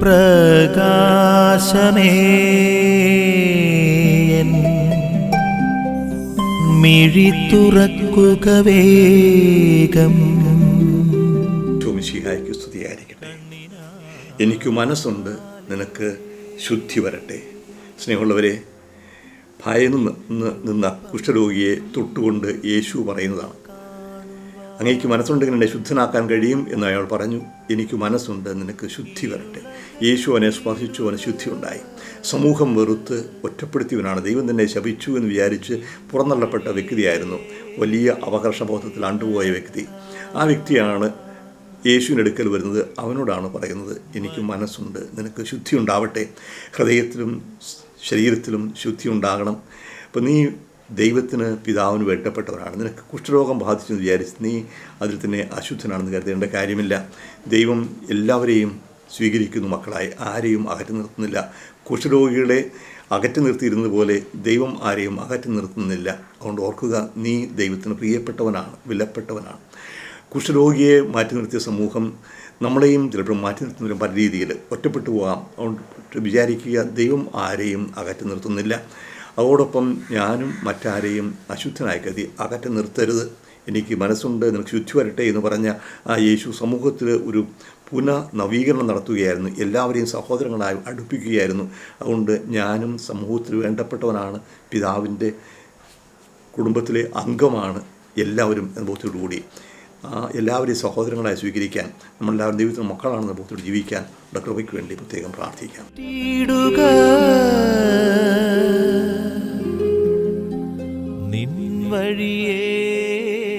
പ്രകാശമേ. മിഴി തുറക്കുക വേഗം. ടോമിഷിഹായ്ക്ക് സ്തുതിയായിരിക്കട്ടെ. എനിക്ക് മനസ്സുണ്ട് നിനക്ക് ശുദ്ധി വരട്ടെ. സ്നേഹമുള്ളവരെ ഭയന്ന് നിന്ന് നിന്ന കുഷ്ഠരോഗിയെ തൊട്ടുകൊണ്ട് യേശു പറയുന്നതാണ്. അങ്ങേക്ക് മനസ്സുണ്ടെങ്കിൽ എന്നെ ശുദ്ധനാക്കാൻ കഴിയും എന്ന് അയാൾ പറഞ്ഞു. എനിക്ക് മനസ്സുണ്ട് നിനക്ക് ശുദ്ധി വരട്ടെ. യേശുവനെ സ്പർശിച്ചു അവന് ശുദ്ധി ഉണ്ടായി സമൂഹം വെറുത്ത് ഒറ്റപ്പെടുത്തിയവനാണ്. ദൈവം തന്നെ ശപിച്ചു എന്ന് വിചാരിച്ച് പുറന്തള്ളപ്പെട്ട വ്യക്തിയായിരുന്നു. വലിയ അപകർഷബോധത്തിൽ ആണ്ടുപോയ വ്യക്തി. ആ വ്യക്തിയാണ് യേശുവിനെടുക്കൽ വരുന്നത്. അവനോടാണ് പറയുന്നത് എനിക്ക് മനസ്സുണ്ട് നിനക്ക് ശുദ്ധി ഉണ്ടാവട്ടെ. ഹൃദയത്തിലും ശരീരത്തിലും ശുദ്ധി ഉണ്ടാകണം. അപ്പം നീ ദൈവത്തിന് പിതാവിന് വേണ്ടപ്പെട്ടവരാണ് നിനക്ക് കുഷ്ഠരോഗം ബാധിച്ചെന്ന് വിചാരിച്ച് നീ അതിൽ തന്നെ അശുദ്ധനാണെന്ന് കരുതേണ്ട കാര്യമില്ല. ദൈവം എല്ലാവരെയും സ്വീകരിക്കുന്നു മക്കളായി. ആരെയും അകറ്റി നിർത്തുന്നില്ല. കുഷ്ഠരോഗികളെ അകറ്റി നിർത്തിയിരുന്നത് പോലെ ദൈവം ആരെയും അകറ്റി നിർത്തുന്നില്ല. അതുകൊണ്ട് ഓർക്കുക നീ ദൈവത്തിന് പ്രിയപ്പെട്ടവനാണ് വിലപ്പെട്ടവനാണ്. കുഷ്ഠരോഗിയെ മാറ്റി നിർത്തിയ സമൂഹം നമ്മളെയും ചിലപ്പോൾ മാറ്റി നിർത്തുന്ന പല രീതിയിൽ ഒറ്റപ്പെട്ടു പോകാം. അതുകൊണ്ട് വിചാരിക്കുക ദൈവം ആരെയും അകറ്റി നിർത്തുന്നില്ല. അതോടൊപ്പം ഞാനും മറ്റാരെയും അശുദ്ധനായി കരുതി അകറ്റി നിർത്തരുത്. എനിക്ക് മനസ്സുണ്ട് നിനക്ക് ശുദ്ധി വരട്ടെ എന്ന് പറഞ്ഞ ആ യേശു സമൂഹത്തിൽ ഒരു പുനഃ നവീകരണം നടത്തുകയായിരുന്നു. എല്ലാവരെയും സഹോദരങ്ങളായി അടുപ്പിക്കുകയായിരുന്നു. അതുകൊണ്ട് ഞാനും സമൂഹത്തിൽ വേണ്ടപ്പെട്ടവനാണ്. പിതാവിന്റെ കുടുംബത്തിലെ അംഗമാണ് എല്ലാവരും ആ എല്ലാവരെയും സഹോദരങ്ങളായി സ്വീകരിക്കാൻ നമ്മളെല്ലാവരും ദൈവത്തിന് മക്കളാണെന്ന ബോധത്തോട് ജീവിക്കാൻ കൃപയ്ക്ക് വേണ്ടി പ്രത്യേകം പ്രാർത്ഥിക്കാം. ver.